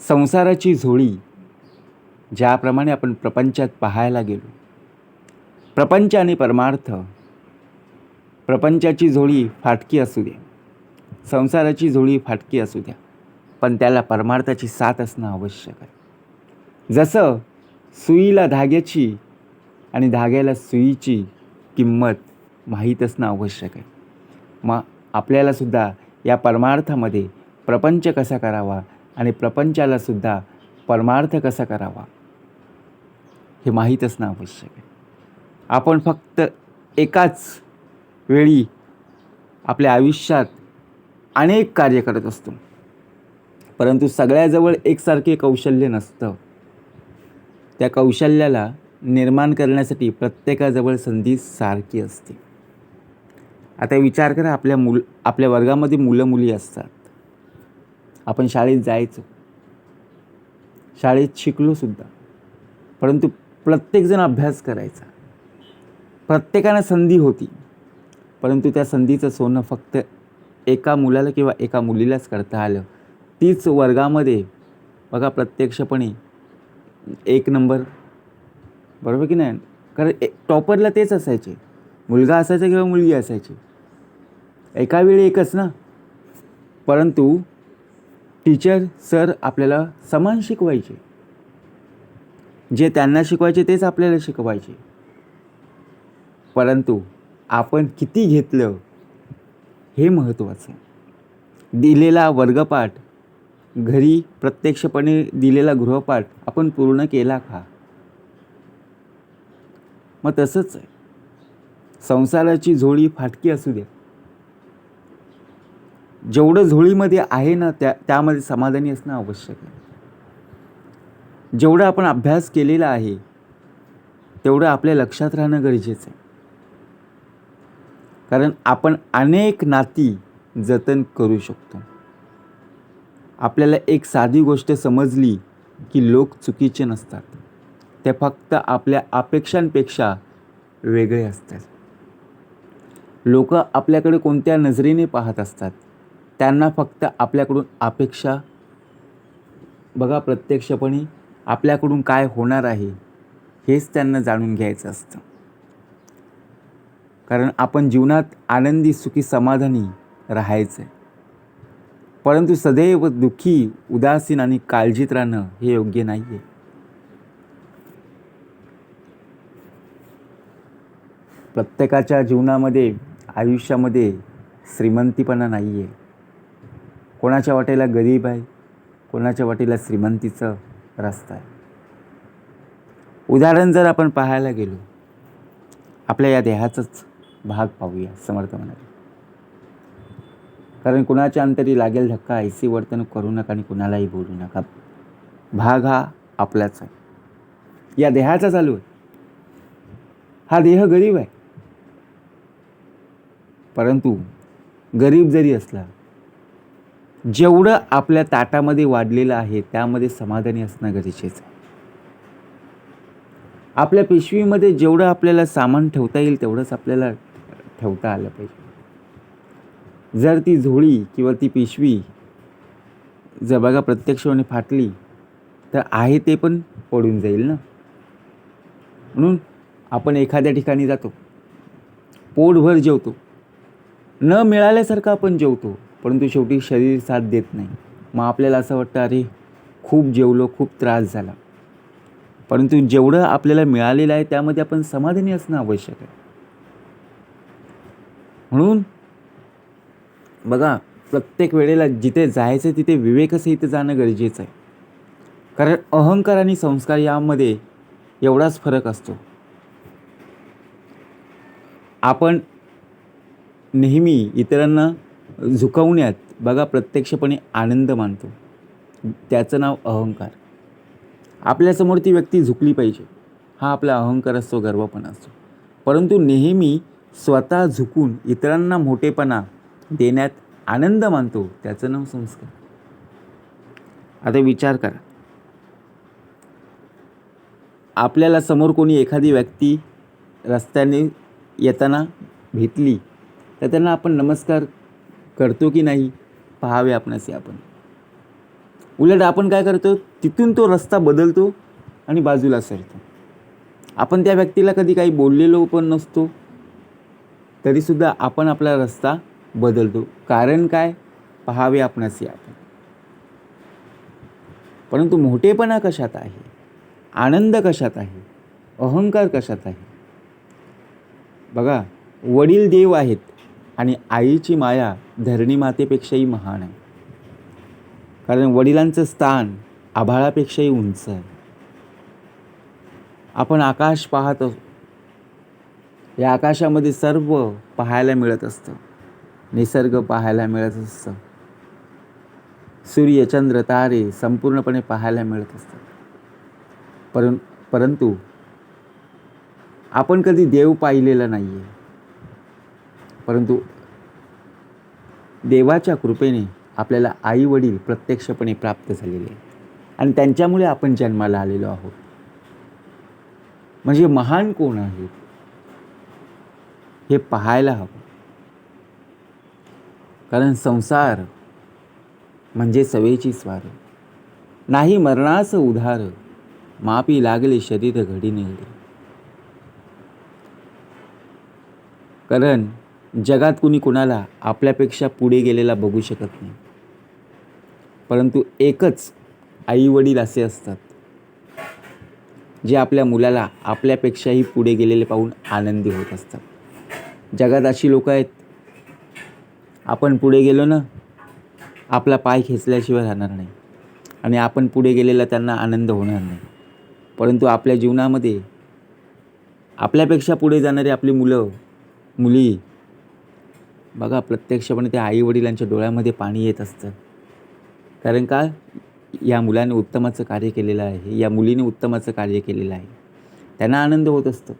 संसाराची झोळी ज्याप्रमाणे आपण प्रपंचात पाहायला गेलो. प्रपंच आणि परमार्थ प्रपंचाची झोळी फाटकी असू द्या संसाराची झोळी फाटकी असू द्या पण त्याला परमार्थाची साथ असणं आवश्यक आहे. जसं सुईला धाग्याची आणि धाग्याला सुईची किंमत माहीत असणं आवश्यक आहे. मग आपल्यालासुद्धा या परमार्थामध्ये प्रपंच कसा करावा आणि प्रपंचालासुद्धा परमार्थ कसा करावा? हे माहीत असणं आवश्यक आहे. आपण फक्त एकाच वेळी आपल्या आयुष्यात अनेक कार्य करत असतो. परंतु सगळ्याजवळ एकसारखे कौशल्य नसतं. त्या कौशल्याला निर्माण करण्यासाठी प्रत्येकाजवळ संधी सारखी असते. आता विचार करा आपल्या मुल आपल्या वर्गामध्ये मुलं मुली असतात. आपण शाळेत जायचो. शाळेत शिकलोसुद्धा परंतु प्रत्येकजण अभ्यास करायचा. प्रत्येकानं संधी होती. परंतु त्या संधीचं सोनं फक्त एका मुलाला किंवा एका मुलीलाच करता आलं. तीच वर्गामध्ये बघा प्रत्यक्षपणे एक नंबर. बरोबर की नाही? कारण ए टॉपरला तेच असायचे. मुलगा असायचा किंवा मुलगी असायची. एका वेळी एकच ना? परंतु टीचर सर आपल्याला समान शिकवायचे. जे त्यांना शिकवायचे तेच आपल्याला शिकवायचे. परंतु आपण किती घेतलं हे महत्त्वाचं. दिलेला वर्गपाठ घरी प्रत्यक्षपणे दिलेला गृहपाठ आपण पूर्ण केला का? मग तसंच आहे. संसाराची झोळी फाटकी असू द्या. जेवढं झोळीमध्ये आहे ना त्या त्यामध्ये समाधानी असणं आवश्यक आहे. जेवढं आपण अभ्यास केलेला आहे तेवढं आपल्या लक्षात राहणं गरजेचं आहे. कारण आपण अनेक नाती जतन करू शकतो. आपल्याला एक साधी गोष्ट समजली की लोक चुकीचे नसतात. ते फक्त आपल्या अपेक्षांपेक्षा वेगळे असतात. लोक आपल्याकडे कोणत्या नजरेने पाहत असतात? त्यांना फक्त आपल्याकडून अपेक्षा बघा प्रत्यक्षपणे आपल्याकडून काय होणार आहे हेच त्यांना जाणून घ्यायचं असतं. कारण आपण जीवनात आनंदी सुखी समाधानी राहायचं आहे. परंतु सदैव दुःखी उदासीन आणि काळजीत राहणं हे योग्य नाही आहे प्रत्येकाच्या जीवनामध्ये आयुष्यामध्ये श्रीमंतीपणा नाही आहे कोणाच्या वाटेला गरीब आहे कोणाच्या वाटेला श्रीमंतीचं रस्ता आहे. उदाहरण जर आपण पाहायला गेलो आपल्या या देहाचाच भाग पाहूया समर्थ म्हणाले. कारण कुणाच्या अंतरी लागेल धक्का ऐसी वर्तणूक करू नका आणि कुणालाही बोलू नका. भाग हा आपलाच आहे. या देहाचा चालू आहे. हा देह गरीब आहे. परंतु गरीब जरी असला जेवढं आपल्या ताटामध्ये वाढलेलं आहे त्यामध्ये समाधानी असणं गरजेचं आहे. आपल्या पिशवीमध्ये जेवढं आपल्याला सामान ठेवता येईल तेवढंच आपल्याला ठेवता आलं पाहिजे. जर ती झोळी किंवा ती पिशवी जर बघा प्रत्यक्षपणे फाटली तर आहे ते पण पडून जाईल ना? म्हणून आपण एखाद्या ठिकाणी जातो पोटभर जेवतो. न मिळाल्यासारखं आपण जेवतो. परंतु शेवटी शरीर साथ देत नाही. मग आपल्याला असं वाटतं अरे खूप जेवलो खूप त्रास झाला. परंतु जेवढं आपल्याला मिळालेलं आहे त्यामध्ये आपण समाधानी असणं आवश्यक आहे. म्हणून बघा प्रत्येक वेळेला जिथे जायचं तिथे विवेकसहित जाणं गरजेचं आहे. कारण अहंकार आणि संस्कार यामध्ये एवढाच फरक असतो. आपण नेहमी इतरांना झुकवण्यात बघा प्रत्यक्षपणे आनंद मानतो. त्याचं नाव अहंकार. आपल्यासमोर ती व्यक्ती झुकली पाहिजे. हा आपला अहंकार असतो गर्वपणा असतो. परंतु नेहमी स्वतः झुकून इतरांना मोठेपणा देण्यात आनंद मानतो त्याचं नाव संस्कार. आता विचार करा. आपल्याला समोर कोणी एखादी व्यक्ती रस्त्याने येताना भेटली तर त्यांना आपण नमस्कार करतो की नाही पहावे आपणास आपण. उलट आपण काय करतो तिथून तो रस्ता बदलतो आणि बाजूला सरतो. आपण त्या व्यक्तीला कधी काही बोललेलो पण नसतो तरीसुद्धा आपण आपला रस्ता बदलतो. कारण काय? पहावे आपणास आपण. परंतु मोठेपणा कशात आहे? आनंद कशात आहे? अहंकार कशात आहे? बघा वडील देव आहेत आणि आईची माया धरणी मातेपेक्षाही महान आहे. कारण वडिलांचं स्थान आभाळापेक्षाही उंच आहे. आपण आकाश पाहत या आकाशामध्ये सर्व पाहायला मिळत असतं. निसर्ग पाहायला मिळत असतं. सूर्य चंद्र तारे संपूर्णपणे पाहायला मिळत असतात. परं परंतु आपण कधी देव पाहिलेला नाही आहे परंतु देवाच्या कृपेने आपल्याला आई वडील प्रत्यक्षपणे प्राप्त झालेले आणि त्यांच्यामुळे आपण जन्माला आलेलो आहोत. म्हणजे महान कोण आहेत? हे पाहायला हवं. कारण संसार म्हणजे सवेची स्वार. नाही मरणास उधार मापी लागले शरीर घडी नेले. कारण जगात कुणी कुणाला आपल्यापेक्षा पुढे गेलेला बघू शकत नाही. परंतु एकच आई वडील असे असतात जे आपल्या मुलाला आपल्यापेक्षाही पुढे गेलेले पाहून आनंदी होत असतात. जगात अशी लोक आहेत आपण पुढे गेलो ना आपला पाय खेचल्याशिवाय राहणार नाही आणि आपण पुढे गेलेला त्यांना आनंद होणार नाही. परंतु आपल्या जीवनामध्ये आपल्यापेक्षा पुढे जाणारी आपली मुलं मुली बघा प्रत्यक्षपणे त्या आईवडिलांच्या डोळ्यामध्ये पाणी येत असतं. कारण का? या मुलाने उत्तमाचं कार्य केलेलं आहे. या मुलीने उत्तमाचं कार्य केलेलं आहे. त्यांना आनंद होत असतो.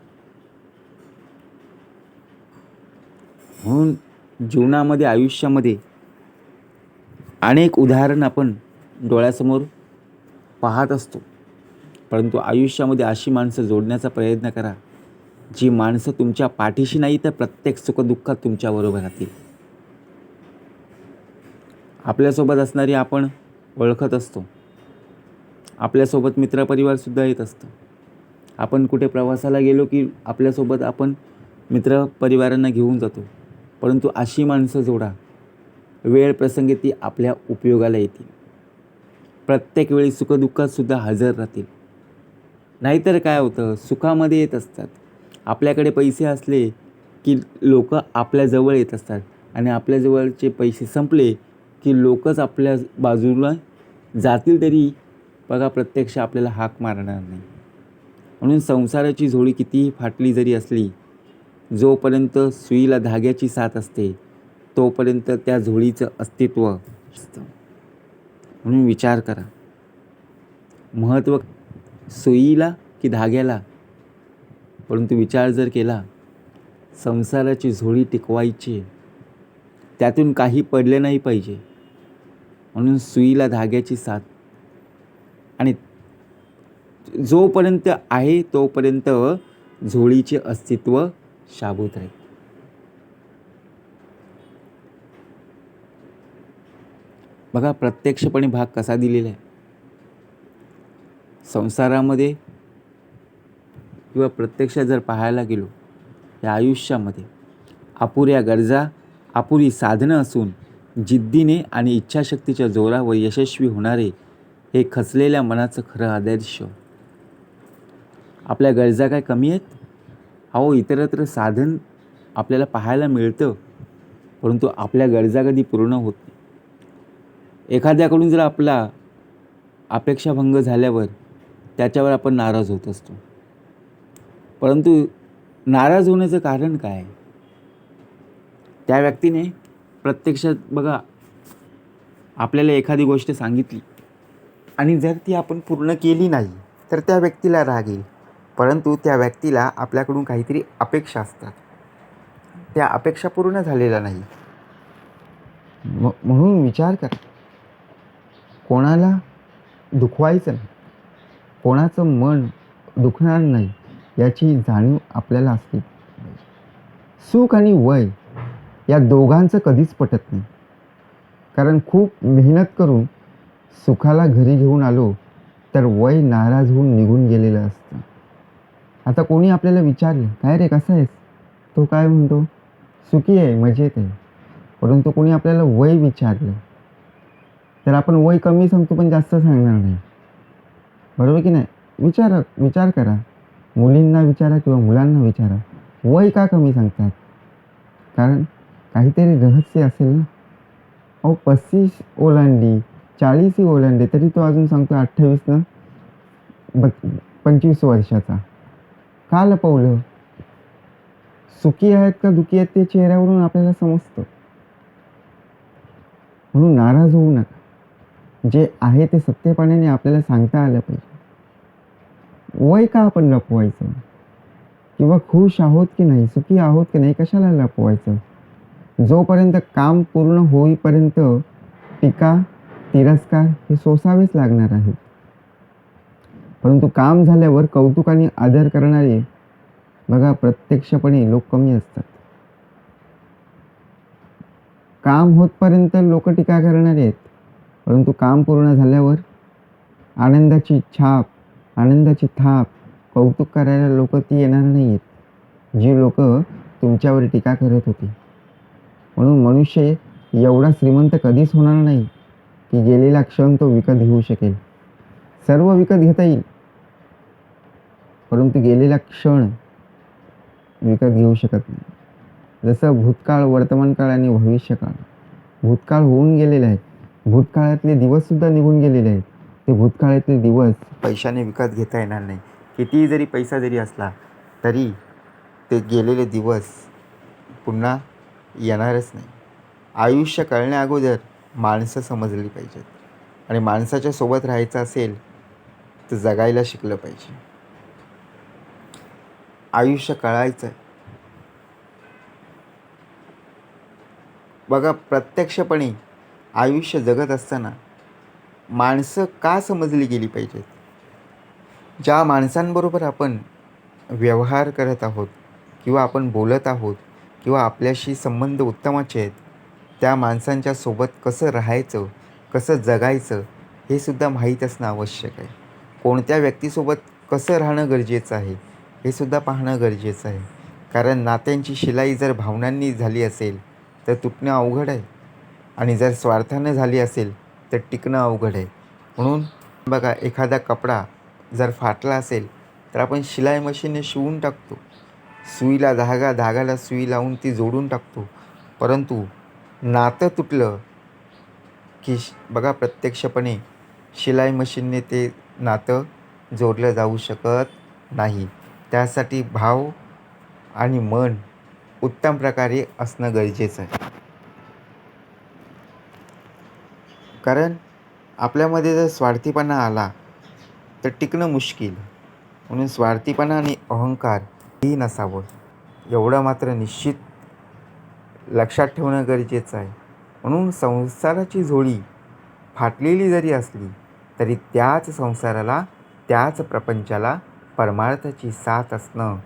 म्हणून जीवनामध्ये आयुष्यामध्ये अनेक उदाहरण आपण डोळ्यासमोर पाहत असतो. परंतु आयुष्यामध्ये अशी माणसं जोडण्याचा प्रयत्न करा. जी माणसं तुमच्या पाठीशी नाही तर प्रत्येक सुखदुःखात तुमच्याबरोबर राहतील. आपल्यासोबत असणारी आपण ओळखत असतो. आपल्यासोबत मित्रपरिवारसुद्धा येत असतं. आपण कुठे प्रवासाला गेलो की आपल्यासोबत आपण मित्रपरिवारांना घेऊन जातो. परंतु अशी माणसं जोडा. वेळ प्रसंगी ती आपल्या उपयोगाला येतील. प्रत्येक वेळी सुखदुःखातसुद्धा हजर राहतील. नाहीतर काय होतं? सुखामध्ये येत असतात. आपल्याकडे पैसे असले की लोक आपल्याजवळ येत असतात आणि आपल्याजवळचे पैसे संपले की लोकच आपल्या बाजूला जातील तरी बघा प्रत्यक्ष आपल्याला हाक मारणार नाही. म्हणून संसाराची झोळी कितीही फाटली जरी असली जोपर्यंत सुईला धाग्याची साथ असते तोपर्यंत त्या झोळीचं अस्तित्व असतं. म्हणून विचार करा. महत्त्व सुईला की धाग्याला परंतु विचार जर केला संसाराची झोळी टिकवायची त्यातून काही पडले नाही पाहिजे. म्हणून सुईला धाग्याची साथ. आणि जोपर्यंत आहे तोपर्यंत झोळीचे अस्तित्व शाबूत राहील बघा प्रत्यक्षपणे भाग कसा दिलेला आहे. संसारामध्ये किंवा प्रत्यक्षात जर पाहायला गेलो या आयुष्यामध्ये अपुऱ्या गरजा अपुरी साधनं असून जिद्दीने आणि इच्छाशक्तीच्या जोरावर यशस्वी होणारे हे खचलेल्या मनाचं खरं आदर्श. आपल्या गरजा काय कमी आहेत? अहो इतरत्र साधन आपल्याला पाहायला मिळतं परंतु आपल्या गरजा कधी पूर्ण होत नाही. एखाद्याकडून जर आपला अपेक्षाभंग झाल्यावर त्याच्यावर आपण नाराज होत असतो. परंतु नाराज होण्याचं कारण काय? त्या व्यक्तीने प्रत्यक्षात बघा आपल्याला एखादी गोष्ट सांगितली आणि जर ती आपण पूर्ण केली नाही तर त्या व्यक्तीला राग येईल. परंतु त्या व्यक्तीला आपल्याकडून काहीतरी अपेक्षा असतात. त्या अपेक्षा पूर्ण झालेल्या नाही. म्हणून विचार करा. कोणाला दुखवायचं नाही. कोणाचं मन दुखणार नाही. याची जाणीव आपल्याला असते सुख आणि वय या दोघांचं कधीच पटत नाही. कारण खूप मेहनत करून सुखाला घरी घेऊन आलो तर वय नाराज होऊन निघून गेलेलं असतं. आता कोणी आपल्याला विचारलं काय रे कसं आहेस? तो काय म्हणतो सुखी आहे मजेत आहे. परंतु कोणी आपल्याला वय विचारलं तर आपण वय कमी सांगतो पण जास्त सांगणार नाही. बरोबर की नाही? विचार विचार करा. मुलींना विचारा किंवा मुलांना विचारा. वय का कमी सांगतात? कारण काहीतरी रहस्य असेल ना. अहो पस्तीस ओलांडली चाळीसही ओलांडली तरी तो अजून सांगतो अठ्ठावीसनं ब पंचवीस वर्षाचा. का लपवलं? सुखी आहेत का दुखी आहेत ते चेहऱ्यावरून आपल्याला समजतं. म्हणून नाराज होऊ नका. जे आहे ते सत्यपणाने आपल्याला सांगता आलं पाहिजे. वय का आपण लपवायचं? किंवा खुश आहोत की नाही सुखी आहोत की नाही कशाला लपवायचं? जोपर्यंत काम पूर्ण होईपर्यंत टीका तिरस्कार हे सोसावेच लागणार आहेत. परंतु काम झाल्यावर कौतुकाने आदर करणारे बघा प्रत्यक्षपणे लोक कमी असतात. काम होतपर्यंत लोक टीका करणारे आहेत. परंतु काम पूर्ण झाल्यावर आनंदाची छाप आनंदाची थाप कौतुक करायला लोक ती येणार नाही आहेत जी लोक तुमच्यावर टीका करत होती. म्हणून मनुष्य एवढा श्रीमंत कधीच होणार नाही की गेलेला क्षण तो विकत घेऊ शकेल. सर्व विकत घेता येईल. परंतु गेलेला क्षण विकत घेऊ शकत नाही. जसं भूतकाळ वर्तमानकाळ आणि भविष्यकाळ. भूतकाळ होऊन गेलेला आहे. भूतकाळातले दिवससुद्धा निघून गेलेले आहेत. ते भूतकाळातले दिवस पैशाने विकत घेता येणार नाही. कितीही जरी पैसा जरी असला तरी ते गेलेले दिवस पुन्हा येणारच नाही. आयुष्य कळण्या अगोदर माणसं समजली पाहिजेत. आणि माणसाच्या सोबत राहायचं असेल तर जगायला शिकलं पाहिजे. आयुष्य कळायचं आहे बघा प्रत्यक्षपणे आयुष्य जगत असताना माणसं का समजली गेली पाहिजेत? ज्या माणसांबरोबर आपण व्यवहार करत आहोत किंवा आपण बोलत आहोत किंवा आपल्याशी संबंध उत्तमाचे आहेत त्या माणसांच्या सोबत कसं राहायचं कसं जगायचं हे सुद्धा माहीत असणं आवश्यक आहे. कोणत्या व्यक्तीसोबत कसं राहणं गरजेचं आहे हे सुद्धा पाहणं गरजेचं आहे. कारण नात्यांची शिलाई जर भावनांनी झाली असेल तर तुटणं अवघड आहे. आणि जर स्वार्थानं झाली असेल तर टिकणं अवघड आहे. म्हणून बघा एखादा कपडा जर फाटला असेल तर आपण शिलाई मशीनने शिवून टाकतो. सुईला धागा धागाला सुई लावून ती जोडून टाकतो. परंतु नातं तुटलं की श- बघा प्रत्यक्षपणे शिलाई मशीनने ते नातं जोडलं जाऊ शकत नाही. त्यासाठी भाव आणि मन उत्तम प्रकारे असणं गरजेचं आहे. कारण आपल्यामध्ये जर स्वार्थीपणा आला तर टिकणं मुश्किल. म्हणून स्वार्थीपणा आणि अहंकार ही नसावं. एवढं मात्र निश्चित लक्षात ठेवणं गरजेचं आहे. म्हणून संसाराची झोळी फाटलेली जरी असली तरी त्याच संसाराला त्याच प्रपंचाला परमार्थाची साथ असणं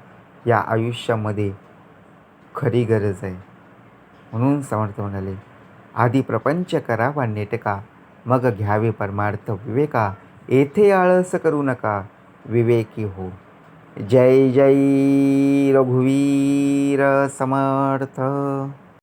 या आयुष्यामध्ये खरी गरज आहे. म्हणून समर्थ म्हणाले आधी प्रपंच करावा नेटका मग घ्यावे परमार्थ विवेका. येथे आळस करू नका. विवेकी हो. जय जय रघुवीर समर्थ.